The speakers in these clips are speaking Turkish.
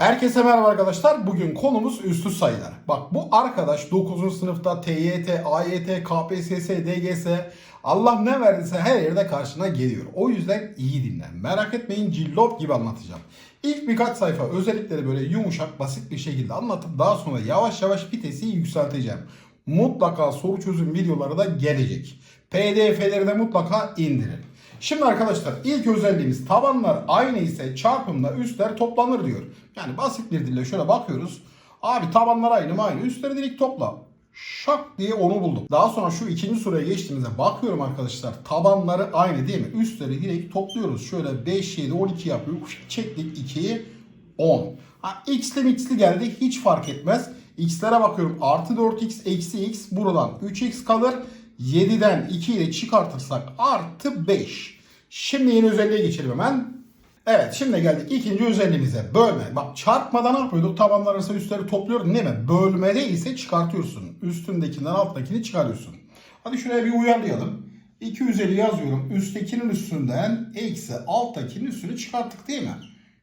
Herkese merhaba arkadaşlar. Bugün konumuz üstü sayılar. Bak bu arkadaş 9. sınıfta TYT, AYT, KPSS, DGS Allah ne verdiyse her yerde karşına geliyor. O yüzden iyi dinle. Merak etmeyin cillop gibi anlatacağım. İlk birkaç sayfa özellikleri böyle yumuşak basit bir şekilde anlatıp daha sonra yavaş yavaş vitesi yükselteceğim. Mutlaka soru çözüm videoları da gelecek. PDF'leri de mutlaka indirin. Şimdi arkadaşlar ilk özelliğimiz tabanlar aynı ise çarpımla üstler toplanır diyor. Yani basit bir dille şöyle bakıyoruz. Abi tabanlar aynı mı aynı üstleri direkt topla. Şak diye onu buldum. Daha sonra şu ikinci soruya geçtiğimizde bakıyorum arkadaşlar. Tabanları aynı değil mi? Üstleri direkt topluyoruz. Şöyle 5, 7, 12 yapıyor. Çektik 2'yi 10. Ha, x'li x'li geldi hiç fark etmez. X'lere bakıyorum. Artı 4x eksi x buradan 3x kalır. 7'den 2 ile çıkartırsak artı 5. Şimdi yeni özelliğe geçelim hemen. Evet şimdi geldik ikinci özelliğimize. Bölme. Bak çarpmada ne yapıyorduk? Tabanlar arası üstleri topluyordun değil mi? Bölmede ise çıkartıyorsun. Üstündekinden alttakini çıkarıyorsun. Hadi şuraya bir uyarlayalım. 2 üzeri yazıyorum. Üsttekinin üstünden eksi alttakinin üstünü çıkarttık değil mi?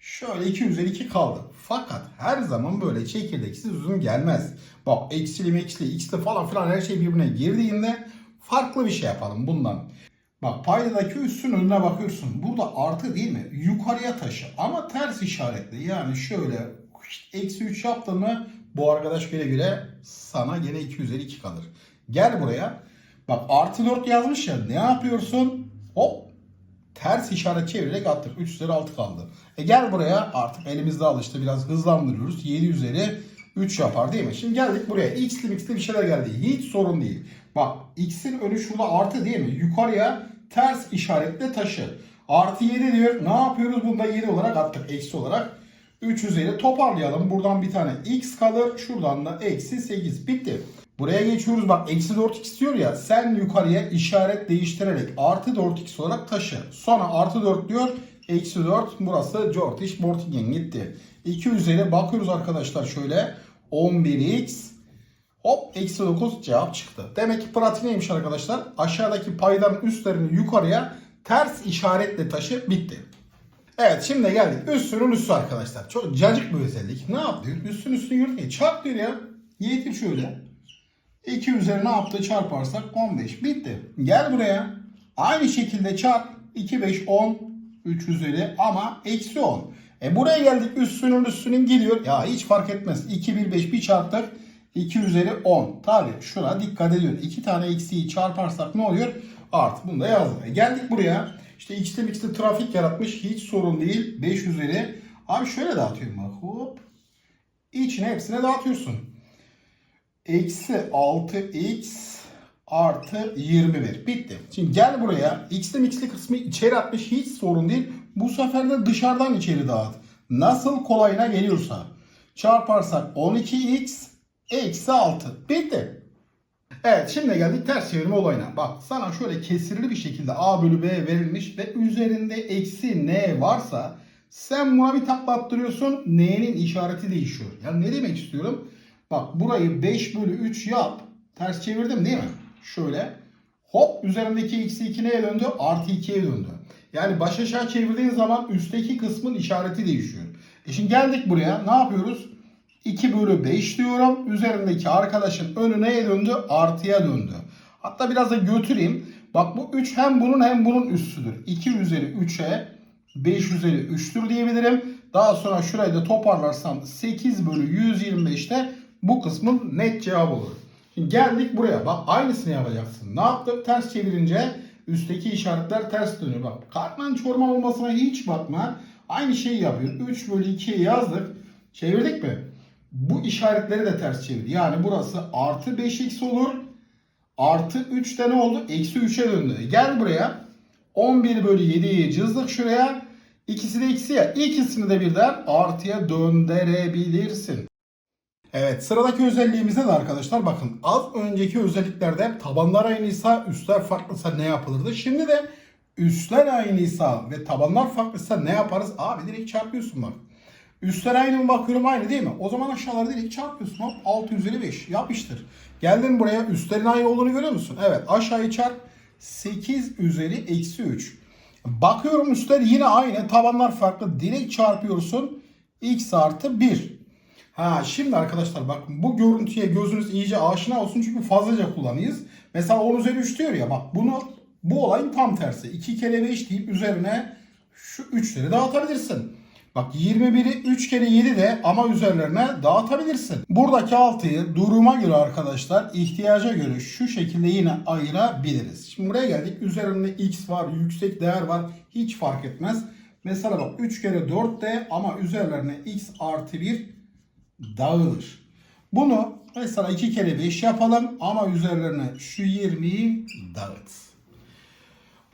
Şöyle 2 üzeri 2 kaldı. Fakat her zaman böyle çekirdeksiz uzun gelmez. Bak eksili meksili x'li falan filan her şey birbirine girdiğinde farklı bir şey yapalım bundan. Bak paydadaki üssün önüne bakıyorsun. Burada artı değil mi? Yukarıya taşı ama ters işaretli. Yani şöyle eksi 3 yaptın mı bu arkadaş güle güle sana gene 2 üzeri 2 kalır. Gel buraya. Bak artı 4 yazmış ya ne yapıyorsun? Hop ters işaret çevirerek attık. 3 üzeri 6 kaldı. E gel buraya artık elimizde alıştı biraz hızlandırıyoruz. 7 üzeri 3 yapar değil mi? Şimdi geldik buraya. X'li x'li bir şeyler geldi. Hiç sorun değil. Bak x'in önü şurada artı değil mi? Yukarıya ters işaretle taşı. Artı 7 diyor. Ne yapıyoruz? Bunda 7 olarak attık. Eksi olarak. 3 üzeri toparlayalım. Buradan bir tane x kalır. Şuradan da eksi 8. Bitti. Buraya geçiyoruz. Bak eksi 4x diyor ya. Sen yukarıya işaret değiştirerek artı 4x olarak taşı. Sonra artı 4 diyor. Eksi 4. Burası Jortiş Mortingen gitti. 2 üzeri bakıyoruz arkadaşlar şöyle. 11x Hop eksi 9 cevap çıktı. Demek ki pratik neymiş arkadaşlar? Aşağıdaki paydanın üstlerini yukarıya ters işaretle taşı bitti. Evet şimdi geldik. Üstünün üstü arkadaşlar. Çok cacık bir özellik. Ne yapıyor? Üstün üstünü yürütmeyi çarp diyor ya. Yetir şöyle. 2 üzeri ne yaptı çarparsak 15. Bitti. Gel buraya. Aynı şekilde çarp. 2, 5, 10. 3 üzeri ama eksi 10. E buraya geldik üstünün üstünün geliyor. Ya hiç fark etmez. 2, 1, 5 bir çarptık. 2 üzeri 10. Tabi şuna dikkat ediyoruz. 2 tane eksiği çarparsak ne oluyor? Artı. Bunu da yazdım. E geldik buraya. İşte x'te x'te trafik yaratmış. Hiç sorun değil. 5 üzeri. Abi şöyle dağıtıyorum bak. Hop. İçine hepsine dağıtıyorsun. Eksi 6x artı 21. Bitti. Şimdi gel buraya. X'li mixli kısmı içeri atmış. Hiç sorun değil. Bu sefer de dışarıdan içeri dağıt. Nasıl kolayına geliyorsa. Çarparsak 12x eksi 6. Bitti. Evet şimdi geldik ters çevirme olayına. Bak sana şöyle kesirli bir şekilde a bölü b verilmiş ve üzerinde eksi n varsa sen buna bir takla attırıyorsun n'nin işareti değişiyor. Yani ne demek istiyorum? Bak burayı 5 bölü 3 yap. Ters çevirdim değil mi? Şöyle. Hop üzerindeki eksi 2 neye döndü? Artı 2'ye döndü. Yani baş aşağı çevirdiğin zaman üstteki kısmın işareti değişiyor. E şimdi geldik buraya. Ne yapıyoruz? 2 bölü 5 diyorum. Üzerindeki arkadaşın önü neye döndü? Artıya döndü. Hatta biraz da götüreyim. Bak bu 3 hem bunun hem bunun üstüdür. 2 üzeri 3'e 5 üzeri 3'tür diyebilirim. Daha sonra şurayı da toparlarsam 8 bölü 125'te bu kısmın net cevabı olur. Şimdi geldik buraya. Bak aynısını yapacaksın. Ne yaptık? Ters çevirince üstteki işaretler ters dönüyor. Bak kartman çorman olmasına hiç bakma. Aynı şeyi yapıyor. 3 bölü 2'yi yazdık. Çevirdik mi? Bu işaretleri de ters çevir. Yani burası artı 5x olur. Artı 3 de ne oldu? Eksi 3'e döndü. Gel buraya. 11 bölü 7'yi cızdık şuraya. İkisi de eksi ya. İkisini de birden artıya döndürebilirsin. Evet sıradaki özelliğimize de arkadaşlar bakın az önceki özelliklerde tabanlar aynıysa üstler farklıysa ne yapılırdı? Şimdi de üstler aynıysa ve tabanlar farklıysa ne yaparız? Abi direkt çarpıyorsun bak. Üstler aynı mı bakıyorum aynı değil mi? O zaman aşağıları direkt çarpıyorsun. Hop 6 üzeri 5 yapıştır. Geldin buraya üstlerin aynı olduğunu görüyor musun? Evet aşağıyı çarp 8 üzeri eksi 3. Bakıyorum üstler yine aynı tabanlar farklı. Direkt çarpıyorsun. x artı 1. Ha şimdi arkadaşlar bak bu görüntüye gözünüz iyice aşina olsun çünkü fazlaca kullanıyız. Mesela 10 üzeri 3 diyor ya bak bunu bu olayın tam tersi. 2 kere 5 deyip üzerine şu 3'leri dağıtabilirsin. Bak 21'i 3 kere 7 de ama üzerlerine dağıtabilirsin. Buradaki 6'yı duruma göre arkadaşlar ihtiyaca göre şu şekilde yine ayırabiliriz. Şimdi buraya geldik. Üzerinde x var, yüksek değer var. Hiç fark etmez. Mesela bak 3 kere 4 de ama üzerlerine x artı 1 dağılır. Bunu mesela 2 kere 5 yapalım ama üzerlerine şu 20'yi dağıt.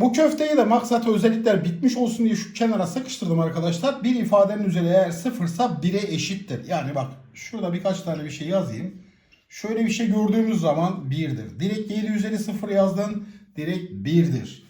Bu köfteyi de maksat özellikler bitmiş olsun diye şu kenara sıkıştırdım arkadaşlar. Bir ifadenin üzeri eğer sıfırsa 1'e eşittir. Yani bak şurada birkaç tane bir şey yazayım. Şöyle bir şey gördüğümüz zaman 1'dir. Direkt 7 üzeri 0 yazdın. Direkt 1'dir.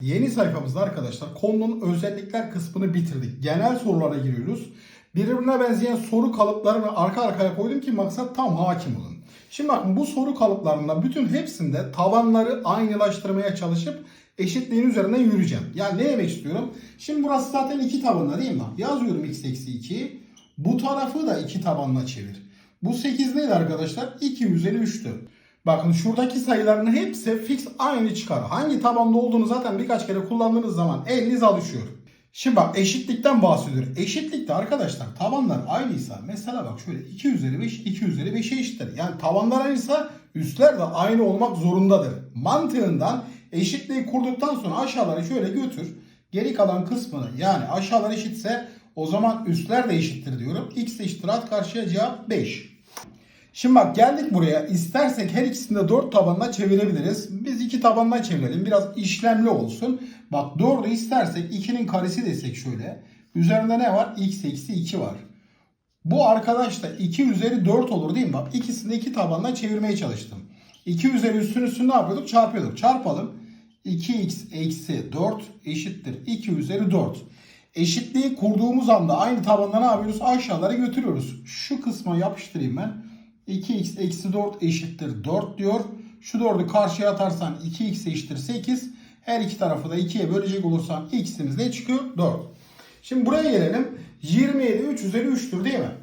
Yeni sayfamızda arkadaşlar konunun özellikler kısmını bitirdik. Genel sorulara giriyoruz. Birbirine benzeyen soru kalıplarını arka arkaya koydum ki maksat tam hakim olun. Şimdi bakın bu soru kalıplarında bütün hepsinde tavanları aynılaştırmaya çalışıp eşitliğin üzerine yürüyeceğim. Yani ne demek istiyorum? Şimdi burası zaten iki tabanla değil mi? Yazıyorum x eksi 2. Bu tarafı da iki tabanla çevir. Bu 8 neydi arkadaşlar? 2 üzeri 3'tü. Bakın şuradaki sayıların hepsi fix aynı çıkar. Hangi tabanda olduğunu zaten birkaç kere kullandığınız zaman eliniz alışıyor. Şimdi bak eşitlikten bahsediyor. Eşitlikte arkadaşlar tabanlar aynıysa mesela bak şöyle 2 üzeri 5 2 üzeri 5'e eşittir. Yani tabanlar aynıysa üstler de aynı olmak zorundadır. Mantığından eşitliği kurduktan sonra aşağıları şöyle götür. Geri kalan kısmını yani aşağılar eşitse o zaman üstler de eşittir diyorum. X eşittir at karşıya cevap 5. Şimdi bak geldik buraya. İstersek her ikisini de 4 tabanına çevirebiliriz. Biz 2 tabanına çevirelim. Biraz işlemli olsun. Bak 4'ü istersek 2'nin karesi desek şöyle. Üzerinde ne var? x eksi 2 var. Bu arkadaş da 2 üzeri 4 olur değil mi? Bak ikisini de 2 tabanına çevirmeye çalıştım. 2 üzeri üstün üstünü ne yapıyorduk? Çarpıyorduk. Çarpalım. 2x eksi 4 eşittir. 2 üzeri 4. Eşitliği kurduğumuz anda aynı tabanda ne yapıyoruz? Aşağılara götürüyoruz. Şu kısma yapıştırayım ben. 2x eksi 4 eşittir 4 diyor. Şu 4'ü karşıya atarsan 2x eşittir 8. Her iki tarafı da 2'ye bölecek olursan x'imiz ne çıkıyor? 4. Şimdi buraya gelelim. 27 3 üzeri 3'tür değil mi?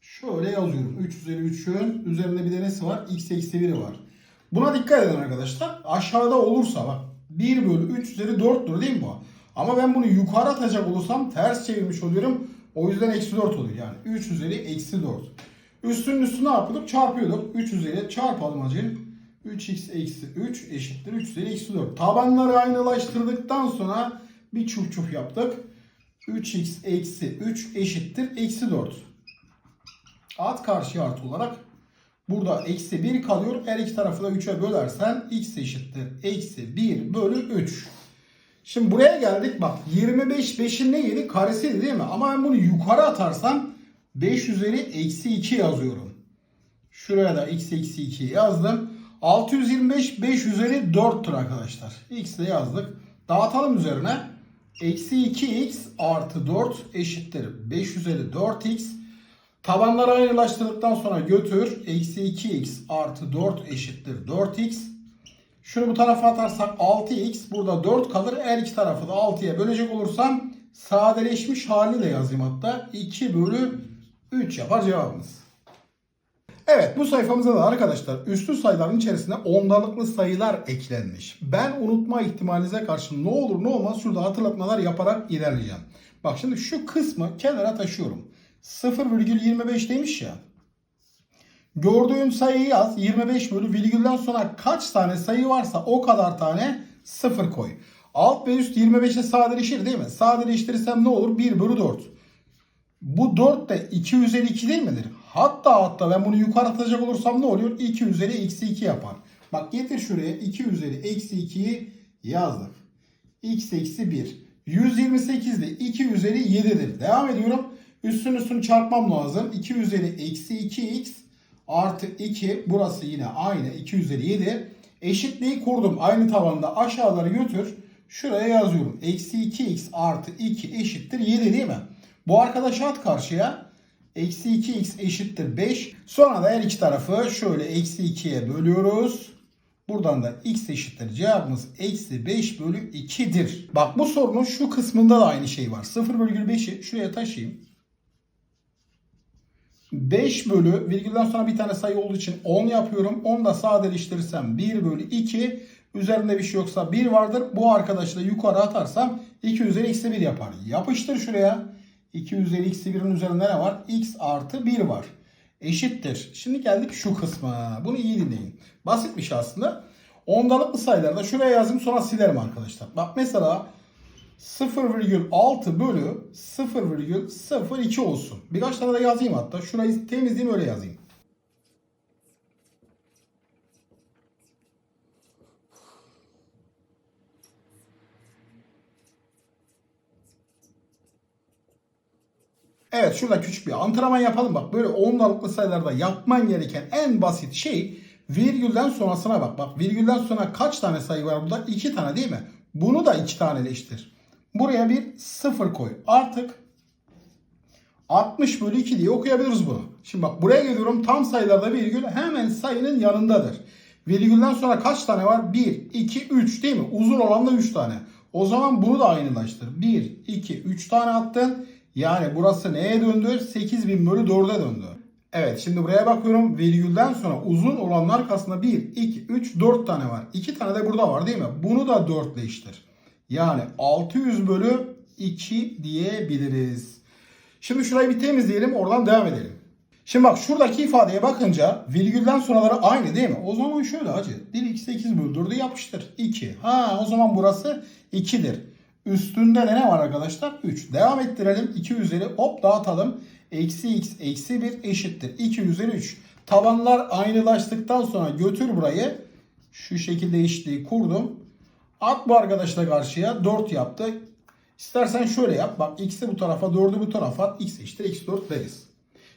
Şöyle yazıyorum. 3 üzeri 3'ün üzerinde bir de nesi var? x eksi 1'i var. Buna dikkat edin arkadaşlar. Aşağıda olursa bak 1 bölü 3 üzeri 4'tür değil mi bu? Ama ben bunu yukarı atacak olursam ters çevirmiş oluyorum. O yüzden eksi 4 oluyor. Yani 3 üzeri eksi 4. Üstünün üstü ne yapıyorduk? Çarpıyorduk. 3 üzeri çarpalım hacı. 3x eksi 3 eşittir 3 üzeri eksi 4. Tabanları aynılaştırdıktan sonra bir çuf çuf yaptık. 3x eksi 3 eşittir eksi 4. At karşı artı olarak burada eksi 1 kalıyor. Her iki tarafı da 3'e bölersen x eşittir eksi 1 bölü 3. Şimdi buraya geldik bak 25 5'in ne yedi? Karesiydi değil mi? Ama ben bunu yukarı atarsam 5 üzeri eksi 2 yazıyorum. Şuraya da x eksi 2 yazdım. 625 5 üzeri 4'tür arkadaşlar. X de yazdık. Dağıtalım üzerine. Eksi 2x artı 4 eşittir. 5 üzeri 4x. Tabanları aynılaştırdıktan sonra götür. Eksi 2x artı 4 eşittir 4x. Şunu bu tarafa atarsak 6x. Burada 4 kalır. Her iki tarafı da 6'ya bölecek olursam sadeleşmiş haliyle yazayım hatta. 2 bölü 3 yapar cevabımız. Evet bu sayfamıza da arkadaşlar üstü sayıların içerisine ondalıklı sayılar eklenmiş. Ben unutma ihtimalinize karşı ne olur ne olmaz şurada hatırlatmalar yaparak ilerleyeceğim. Bak şimdi şu kısmı kenara taşıyorum. 0,25 demiş ya. Gördüğün sayıyı yaz. 25 bölü virgülden sonra kaç tane sayı varsa o kadar tane 0 koy. Alt ve üst 25'e sadeleşir değil mi? Sadeleştirirsem ne olur? 1 bölü 4. Bu 4 de 2 üzeri 2 değil midir? Hatta hatta ben bunu yukarı atacak olursam ne oluyor? 2 üzeri eksi 2 yapar. Bak getir şuraya 2 üzeri eksi 2'yi yazdık. x eksi 1. 128 de 2 üzeri 7'dir. Devam ediyorum. Üstün üstünü çarpmam lazım. 2 üzeri eksi 2x artı 2. Burası yine aynı. 2 üzeri 7. Eşitliği kurdum. Aynı tabanda aşağıları götür. Şuraya yazıyorum. Eksi 2x artı 2 eşittir 7 değil mi? Bu arkadaşı at karşıya. Eksi 2x eşittir 5. Sonra da her iki tarafı şöyle eksi 2'ye bölüyoruz. Buradan da x eşittir cevabımız eksi 5 bölü 2'dir. Bak bu sorunun şu kısmında da aynı şey var. 0,5'i şuraya taşıyayım. 5 bölü virgülden sonra bir tane sayı olduğu için 10 yapıyorum. 10 da sadeleştirirsem 1 bölü 2. Üzerinde bir şey yoksa 1 vardır. Bu arkadaşı da yukarı atarsam 2 üzeri eksi 1 yapar. Yapıştır şuraya. 2 üzeri eksi 1'in üzerinde ne var? x artı 1 var. Eşittir. Şimdi geldik şu kısma. Bunu iyi dinleyin. Basitmiş aslında. Ondalıklı sayılarda şuraya yazayım sonra silerim arkadaşlar. Bak mesela 0,6 bölü 0,02 olsun. Birkaç tane de yazayım hatta. Şurayı temizleyeyim öyle yazayım. Evet şurada küçük bir antrenman yapalım bak. Böyle ondalıklı sayılarda yapman gereken en basit şey virgülden sonrasına bak. Bak virgülden sonra kaç tane sayı var burada? 2 tane değil mi? Bunu da 2 taneleştir. Buraya bir sıfır koy. Artık 60 bölü 2 diye okuyabiliriz bunu. Şimdi bak buraya geliyorum tam sayılarda virgül hemen sayının yanındadır. Virgülden sonra kaç tane var? 1, 2, 3 değil mi? Uzun olan da 3 tane. O zaman bunu da aynılaştır. 1, 2, 3 tane attın. Yani burası neye döndü? 8000 bölü 4'e döndü. Evet şimdi buraya bakıyorum. Virgülden sonra uzun olanın arkasında 1, 2, 3, 4 tane var. 2 tane de burada var değil mi? Bunu da 4 ile eşittir. Yani 600 bölü 2 diyebiliriz. Şimdi şurayı bir temizleyelim oradan devam edelim. Şimdi bak şuradaki ifadeye bakınca virgülden sonraları aynı değil mi? O zaman şöyle hacı. 1 x 8 bölü 4'ü yapıştır. 2. Ha o zaman burası 2'dir. Üstünde de ne var arkadaşlar? 3. Devam ettirelim. 2 üzeri hop dağıtalım. Eksi x eksi 1 eşittir. 2 üzeri 3. Tabanlar aynılaştıktan sonra götür burayı. Şu şekilde eşitliği kurdum. At bu arkadaşla karşıya 4 yaptı. İstersen şöyle yap. Bak x'i bu tarafa 4'ü bu tarafa at. x eşittir eksi 4 deriz.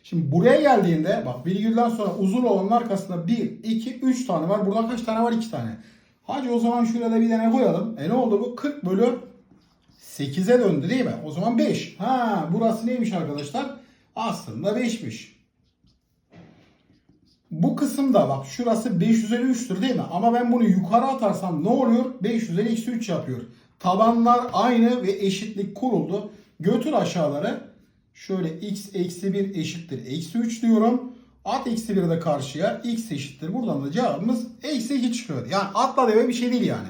Şimdi buraya geldiğinde bak virgülden sonra uzun olanın arkasında 1, 2, 3 tane var. Burada kaç tane var? 2 tane. Hadi o zaman şuraya da bir tane koyalım. E ne oldu bu? 40 bölü 8'e döndü değil mi? O zaman 5. Ha burası neymiş arkadaşlar? Aslında 5'miş. Bu kısımda bak şurası 5 üzeri 3'tür değil mi? Ama ben bunu yukarı atarsam ne oluyor? 5 üzeri eksi 3 yapıyor. Tabanlar aynı ve eşitlik kuruldu. Götür aşağıları. Şöyle x eksi 1 eşittir. Eksi 3 diyorum. At eksi 1'i de karşıya. x eşittir. Buradan da cevabımız eksi 2 çıkıyor. Yani atla deve bir şey değil yani.